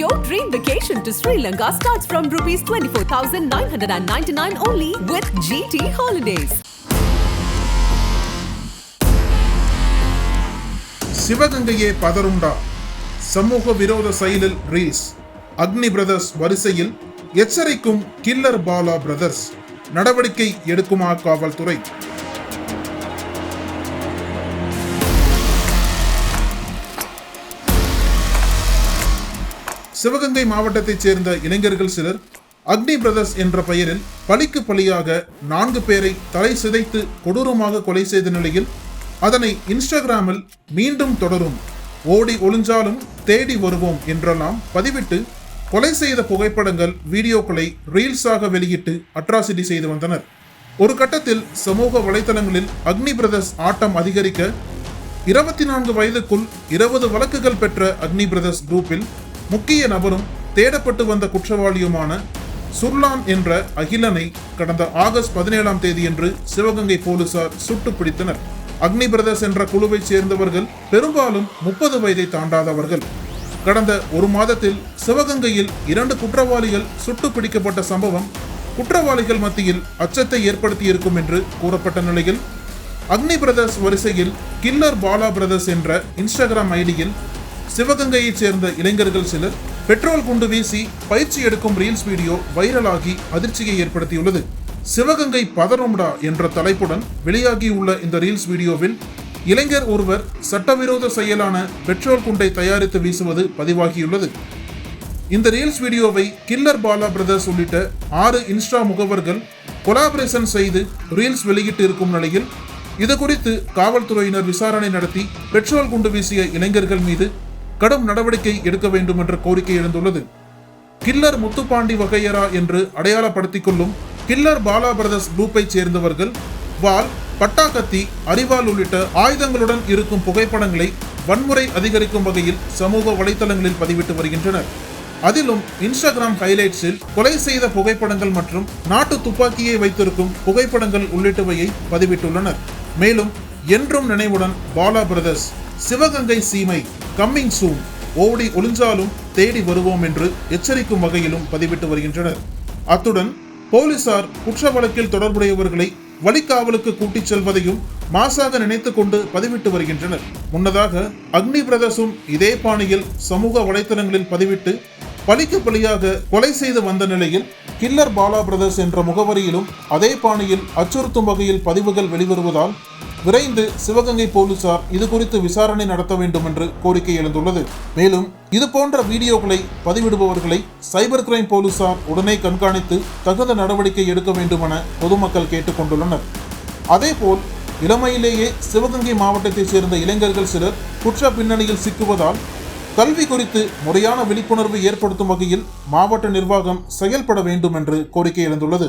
Your dream vacation to Sri Lanka starts from rupees 24,999 only with GT Holidays. சிவகங்கையே பதருண்டா சமூக விரோத செயலில் raise. அக்னி brothers வரிசையில் எச்சரிக்கும் கில்லர் பாலா பிரதர்ஸ் நடவடிக்கை எடுக்குமா காவல்துறை? சிவகங்கை மாவட்டத்தைச் சேர்ந்த இளைஞர்கள் சிலர் அக்னி பிரதர்ஸ் என்ற பெயரில் பழிக்கு பலியாக நான்கு பேரை தலை சிதைத்து கொடூரமாக கொலை செய்த நிலையில் அதனை இன்ஸ்டாகிராமில் மீண்டும் தொடரும் ஓடி ஒளிஞ்சாலும் தேடி வருவோம் என்றெல்லாம் பதிவிட்டு கொலை செய்த புகைப்படங்கள் வீடியோக்களை ரீல்ஸாக வெளியிட்டு அட்ராசிட்டி செய்து வந்தனர். ஒரு கட்டத்தில் சமூக வலைதளங்களில் அக்னி பிரதர்ஸ் ஆட்டம் அதிகரிக்க இருபத்தி நான்கு வயதுக்குள் இருபது வழக்குகள் பெற்ற அக்னி பிரதர்ஸ் குரூப்பில் முக்கிய நபரும் தேடப்பட்டு வந்த குற்றவாளியுமான சுர்லான் என்ற அகிலனை கடந்த ஆகஸ்ட் பதினேழாம் தேதியன்று சிவகங்கை போலீசார் சுட்டு பிடித்தனர் அக்னி பிரதர்ஸ் என்ற குழுவைச் சேர்ந்தவர்கள் பெரும்பாலும் முப்பது வயதை தாண்டாதவர்கள். கடந்த ஒரு மாதத்தில் சிவகங்கையில் இரண்டு குற்றவாளிகள் சுட்டு பிடிக்கப்பட்ட சம்பவம் குற்றவாளிகள் மத்தியில் அச்சத்தை ஏற்படுத்தியிருக்கும் என்று கூறப்பட்ட நிலையில் அக்னி பிரதர்ஸ் வரிசையில் கில்லர் பாலா பிரதர்ஸ் என்ற இன்ஸ்டாகிராம் ஐடியில் சிவகங்கையைச் சேர்ந்த இளைஞர்கள் சிலர் பெட்ரோல் குண்டு வீசி பயிற்சி எடுக்கும் ரீல்ஸ் வீடியோ வைரலாகி அதிர்ச்சியை ஏற்படுத்தியுள்ளது. சிவகங்கை பதறும்டா என்ற தலைப்புடன் வெளியாகியுள்ள இந்த ரீல்ஸ் வீடியோவில் இளைஞர் ஒருவர் சட்டவிரோத செயலான பெட்ரோல் குண்டை தயாரித்து வீசுவது பதிவாகியுள்ளது. இந்த ரீல்ஸ் வீடியோவை கில்லர் பாலா பிரதர்ஸ் உள்ளிட்ட ஆறு இன்ஸ்டா முகவர்கள் கொலாபரேஷன் செய்து ரீல்ஸ் வெளியிட்டு இருக்கும் நிலையில் இது குறித்து காவல்துறையினர் விசாரணை நடத்தி பெட்ரோல் குண்டு வீசிய இளைஞர்கள் மீது கடும் நடவடிக்கை எடுக்க வேண்டும் என்ற கோரிக்கை எழுந்துள்ளது. கில்லர் முத்துப்பாண்டி வகையரா என்று அடையாளப்படுத்திக் கொள்ளும் கில்லர் பாலா பிரதர்ஸ் குரூப்பை சேர்ந்தவர்கள் வால் பட்டாக்கத்தி அரிவாள் உள்ளிட்ட ஆயுதங்களுடன் இருக்கும் புகைப்படங்களை வன்முறை அதிகரிக்கும் வகையில் சமூக வலைத்தளங்களில் பதிவிட்டு வருகின்றனர். அதிலும் இன்ஸ்டாகிராம் ஹைலைட்ஸில் கொலை செய்த புகைப்படங்கள் மற்றும் நாட்டு துப்பாக்கியை வைத்திருக்கும் புகைப்படங்கள் உள்ளிட்டவையை பதிவிட்டுள்ளனர். மேலும் என்றும் நினைவுடன் பாலா பிரதர்ஸ் சிவகங்கை சீமை கம்மிங் சூன் ஓடி ஒளிஞ்சாலும் தேடி வருவோம் என்று எச்சரிக்கும் வகையிலும் பதிவிட்டு வருகின்றனர். அத்துடன் போலீசார் குற்ற வழக்கில் தொடர்புடையவர்களை வழிக்காவலுக்கு கூட்டிச் செல்வதையும் மாசாக நினைத்துக் கொண்டு பதிவிட்டு வருகின்றனர். முன்னதாக அக்னி பிரதர்ஸும் இதே பாணியில் சமூக வலைத்தளங்களில் பதிவிட்டு பலிக்கு பலியாக கொலை செய்து வந்த நிலையில் கில்லர் பாலா பிரதர்ஸ் என்ற முகவரியிலும் அதே பாணியில் அச்சுறுத்தும் வகையில் பதிவுகள் வெளிவருவதால் விரைந்து சிவகங்கை போலீசார் இது குறித்து விசாரணை நடத்த வேண்டும் என்று கோரிக்கை எழுந்துள்ளது. மேலும் இது போன்ற வீடியோக்களை பதிவிடுபவர்களை சைபர் கிரைம் போலீசார் உடனே கண்காணித்து தகுந்த நடவடிக்கை எடுக்க வேண்டும் என பொதுமக்கள் கேட்டுக்கொண்டுள்ளனர். அதேபோல் இளமையிலேயே சிவகங்கை மாவட்டத்தைச் சேர்ந்த இளைஞர்கள் சிலர் குற்ற பின்னணியில் சிக்குவதால் கல்வி குறித்து முறையான விழிப்புணர்வு ஏற்படுத்தும் வகையில் மாவட்ட நிர்வாகம் செயல்பட வேண்டும் என்று கோரிக்கை எழுந்துள்ளது.